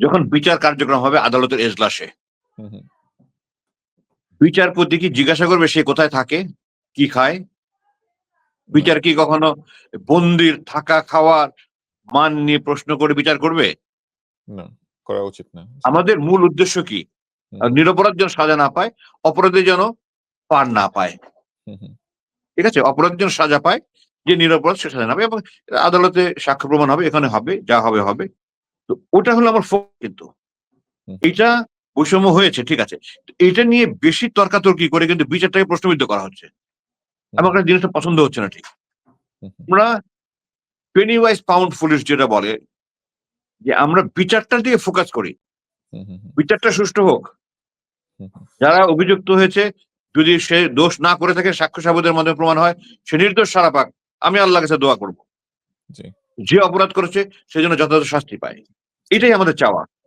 যখন বিচার কার্যক্রম হবে আদালতের এজলাসে। বিচারপতি কি জিজ্ঞাসা করবে সে কোথায় থাকে? কি খায়? বিচার কি কখনো বন্দির থাকা খাওয়ার মান নিয়ে প্রশ্ন করে বিচার করবে? না করা উচিত না। আমাদের মূল উদ্দেশ্য কি? নিরপরাধ যেন সাজা না পায় অপরাধী যেন পার না পায়। ঠিক আছে? অপরাধী যেন সাজা পায় যে নিরপরাধ সে সাজা না পায় এবং আদালতে সাক্ষ্য প্রমাণ হবে এখানে হবে যা হবে হবে। তো ওটা হলো আমার কিন্তু। এটা বৈষম্য হয়েছে ঠিক আছে। এটা নিয়ে বেশি তর্কাতর্কি করে কিন্তু বিচারটাকে প্রশ্নবিদ্ধ করা হচ্ছে। আমার কাছে জিনিসটা পছন্দ হচ্ছে না ঠিক। আমরা পেনি ওয়াইজ পাউন্ড পুলিশ যেটা বলে যে আমরা বিচারটার দিকে ফোকাস করি। বিচারটা সুষ্ঠু হোক। যারা অভিযুক্ত হয়েছে যদি সে দোষ না করে থাকে সাক্ষ্য সাবুদের মাধ্যমে প্রমাণ হয় সে নির্দোষ সারা পাক। আমি আল্লাহ কাছে দোয়া করব। যে অপরাধ করেছে সেজন্য যথাযথ শাস্তি পায়। এটাই আমাদের চাওয়া।